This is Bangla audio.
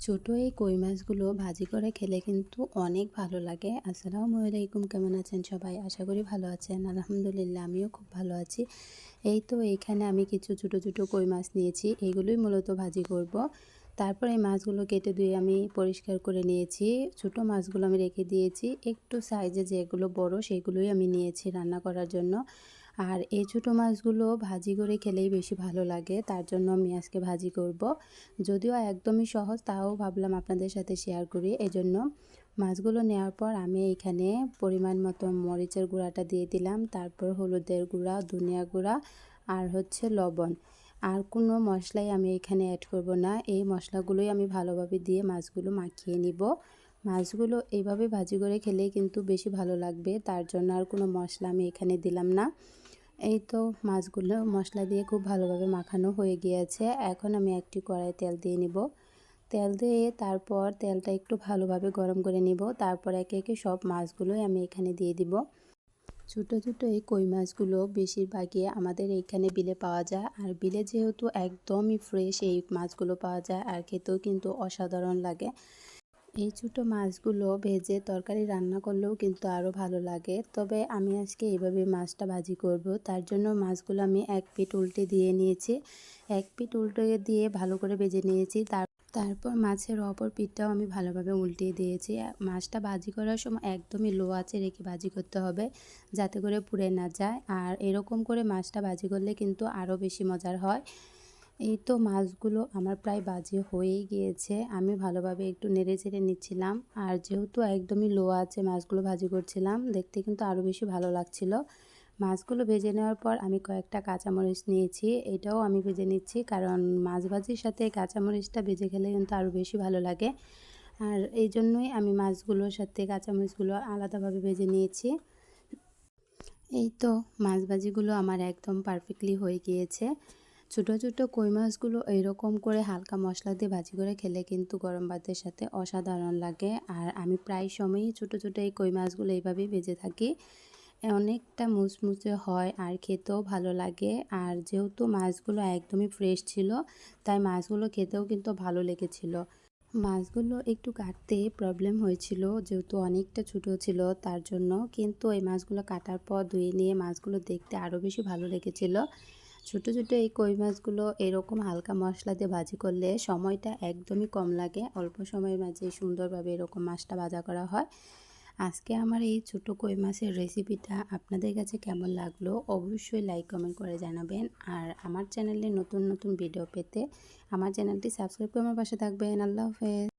ছোটো এই কই মাছগুলো ভাজি করে খেলে কিন্তু অনেক ভালো লাগে। আসসালামু আলাইকুম, কেমন আছেন সবাই? আশা করি ভালো আছেন। আলহামদুলিল্লাহ, আমিও খুব ভালো আছি। এই তো এইখানে আমি কিছু ছোটো ছোটো কই মাছ নিয়েছি এইগুলোই মূলত ভাজি করব। তারপর এই মাছগুলো কেটে দিয়ে আমি পরিষ্কার করে নিয়েছি। ছোটো মাছগুলো আমি রেখে দিয়েছি। একটু সাইজে যেগুলো বড়, সেগুলোই আমি নিয়েছি রান্না করার জন্য। আর এই ছোটো মাছগুলো ভাজি করে খেলেই বেশি ভালো লাগে, তার জন্য আমি আজকে ভাজি করব। যদিও একদমই সহজ, তাও ভাবলাম আপনাদের সাথে শেয়ার করি। এজন্য মাছগুলো নেওয়ার পর আমি এখানে পরিমাণ মতো মরিচের গুঁড়াটা দিয়ে দিলাম, তারপর হলুদের গুঁড়া, ধনিয়া গুঁড়া আর হচ্ছে লবণ। আর কোনো মশলাই আমি এখানে অ্যাড করব না, এই মশলাগুলোই আমি ভালোভাবে দিয়ে মাছগুলো মাখিয়ে নিব। মাছগুলো এইভাবে ভাজি করে খেলেই কিন্তু বেশি ভালো লাগবে, তার জন্য আর কোনো মশলা আমি এখানে দিলাম না। এই তো মাছগুলো মশলা দিয়ে খুব ভালোভাবে মাখানো হয়ে গিয়েছে। এখন আমি একটি কড়াই তেল দিয়ে নিব। তেল দিয়ে তারপর তেলটা একটু ভালোভাবে গরম করে নিব। তারপর একে একে সব মাছগুলোই আমি এখানে দিয়ে দিব। ছোটো ছোটো এই কই মাছগুলো বেশিরভাগই আমাদের এইখানে বিলে পাওয়া যায়। আর বিলে যেহেতু একদমই ফ্রেশ এই মাছগুলো পাওয়া যায়, আর খেতেও কিন্তু অসাধারণ লাগে। এই ছোটো মাছগুলো ভেজে তরকারি রান্না করলেও কিন্তু আরও ভালো লাগে। তবে আমি আজকে এইভাবে মাছটা ভাজি করব। তার জন্য মাছগুলো আমি এক পিট উল্টে দিয়ে নিয়েছি। এক পিট উল্টে দিয়ে ভালো করে ভেজে নিয়েছি। তার, তারপর মাছের অপর পিঠটাও আমি ভালোভাবে উল্টিয়ে দিয়েছি। মাছটা ভাজি করার সময় একদমই লো আছে রেখে ভাজি করতে হবে, যাতে করে পুড়ে না যায়। আর এরকম করে মাছটা ভাজি করলে কিন্তু আরও বেশি মজার হয়। এই তো মাছগুলো আমার প্রায় বাজে হয়েই গিয়েছে। আমি ভালোভাবে একটু নেড়ে চেড়ে নিচ্ছিলাম। আর যেহেতু একদমই লো আছে, মাছগুলো ভাজি করছিলাম, দেখতে কিন্তু আরও বেশি ভালো লাগছিল। মাছগুলো ভেজে নেওয়ার পর আমি কয়েকটা কাঁচামরিচ নিয়েছি। এটাও আমি ভেজে নিচ্ছি, কারণ মাছ ভাজির সাথে কাঁচামরিচটা ভেজে খেলে কিন্তু আরও বেশি ভালো লাগে। আর এই জন্যই আমি মাছগুলোর সাথে কাঁচামরিচগুলো আলাদাভাবে ভেজে নিয়েছি। এই তো মাছ ভাজিগুলো আমার একদম পারফেক্টলি হয়ে গিয়েছে। ছোটো ছোটো কই মাছগুলো এইরকম করে হালকা মশলা দিয়ে ভাজি করে খেলে কিন্তু গরম ভাতের সাথে অসাধারণ লাগে। আর আমি প্রায় সময়ই ছোটো ছোটো এই কই মাছগুলো এইভাবেই ভেজে থাকি। অনেকটা মুচমুচে হয় আর খেতেও ভালো লাগে। আর যেহেতু মাছগুলো একদমই ফ্রেশ ছিল, তাই মাছগুলো খেতেও কিন্তু ভালো লেগেছিল। মাছগুলো একটু কাটতে প্রবলেম হয়েছিল, যেহেতু অনেকটা ছোটো ছিল তার জন্য। কিন্তু এই মাছগুলো কাটার পর ধুয়ে নিয়ে মাছগুলো দেখতে আরও বেশি ভালো লেগেছিল। ছোটো ছোটো এই কই মাছগুলো এরকম হালকা মশলা দিয়ে ভাজি করলে সময়টা একদমই কম লাগে। অল্প সময়ের মাঝে সুন্দরভাবে এরকম মাছটা ভাজা করা হয়। আজকে আমার এই ছোটো কই মাছের রেসিপিটা আপনাদের কাছে কেমন লাগল অবশ্যই লাইক, কমেন্ট করে জানাবেন। আর আমার চ্যানেলে নতুন নতুন ভিডিও পেতে আমার চ্যানেলটি সাবস্ক্রাইব করে আমার পাশে থাকবেন। আল্লাহ হাফেজ।